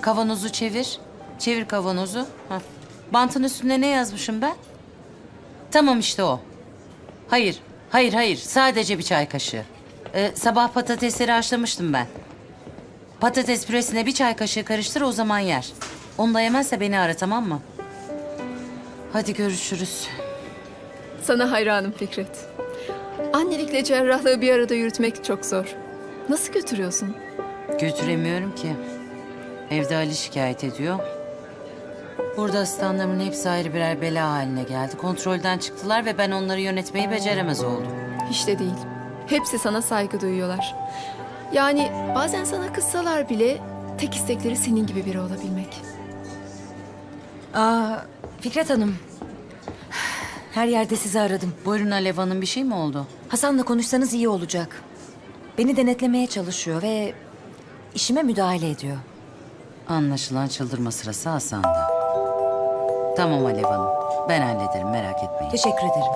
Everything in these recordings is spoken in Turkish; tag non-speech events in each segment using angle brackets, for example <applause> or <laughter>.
Kavanozu çevir. Çevir kavanozu. Hah. Bantın üstünde ne yazmışım ben? Tamam işte o. Hayır, hayır, hayır. Sadece bir çay kaşığı. Ee, sabah patatesleri haşlamıştım ben. Patates püresine bir çay kaşığı karıştır o zaman yer. Onu da yemezse beni ara tamam mı? Hadi görüşürüz. Sana hayranım Fikret. Annelikle cerrahlığı bir arada yürütmek çok zor. Nasıl götürüyorsun? Götüremiyorum ki. Evde Ali şikayet ediyor. Burada asistanlarımın hepsi ayrı birer bela haline geldi. Kontrolden çıktılar ve ben onları yönetmeyi beceremez oldum. Hiç de değil. Hepsi sana saygı duyuyorlar. Yani bazen sana kızsalar bile tek istekleri senin gibi biri olabilmek. Aa, Fikret Hanım. Her yerde sizi aradım. Buyurun Alev Hanım bir şey mi oldu? Hasan'la konuşsanız iyi olacak. Beni denetlemeye çalışıyor ve işime müdahale ediyor. Anlaşılan çıldırma sırası Hasan'da. Tamam Alev Hanım. Ben hallederim merak etmeyin. Teşekkür ederim.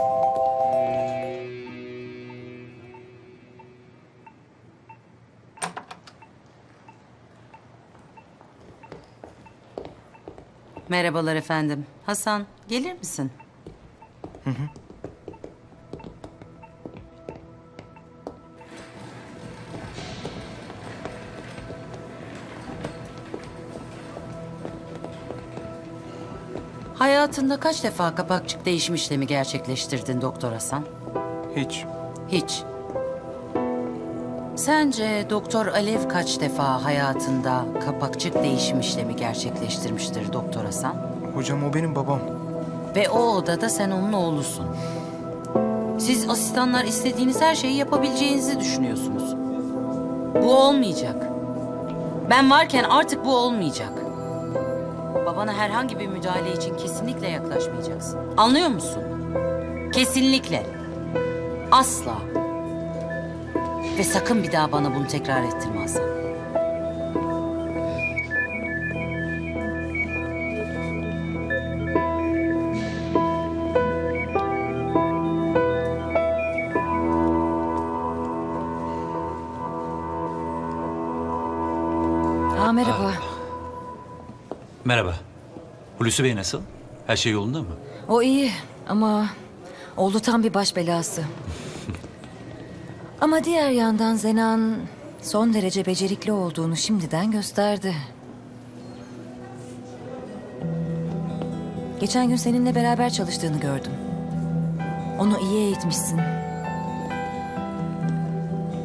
Merhabalar efendim. Hasan gelir misin? Hayatında kaç defa kapakçık değişim işlemi gerçekleştirdin Doktor Hasan? Hiç. Hiç. Sence Doktor Alev kaç defa hayatında kapakçık değişim işlemi gerçekleştirmiştir Doktor Hasan? Hocam o benim babam. Ve o odada sen onun oğlusun. Siz asistanlar istediğiniz her şeyi yapabileceğinizi düşünüyorsunuz. Bu olmayacak. Ben varken artık bu olmayacak. Babana herhangi bir müdahale için kesinlikle yaklaşmayacaksın. Anlıyor musun? Kesinlikle. Asla. Ve sakın bir daha bana bunu tekrar ettirme Hasan. Aa, merhaba. Merhaba. Hulusi Bey nasıl? Her şey yolunda mı? O iyi ama oğlu tam bir baş belası. <laughs> ama diğer yandan Zenan son derece becerikli olduğunu şimdiden gösterdi. Geçen gün seninle beraber çalıştığını gördüm. Onu iyi eğitmişsin.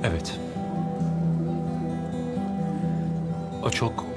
Evet. O çok...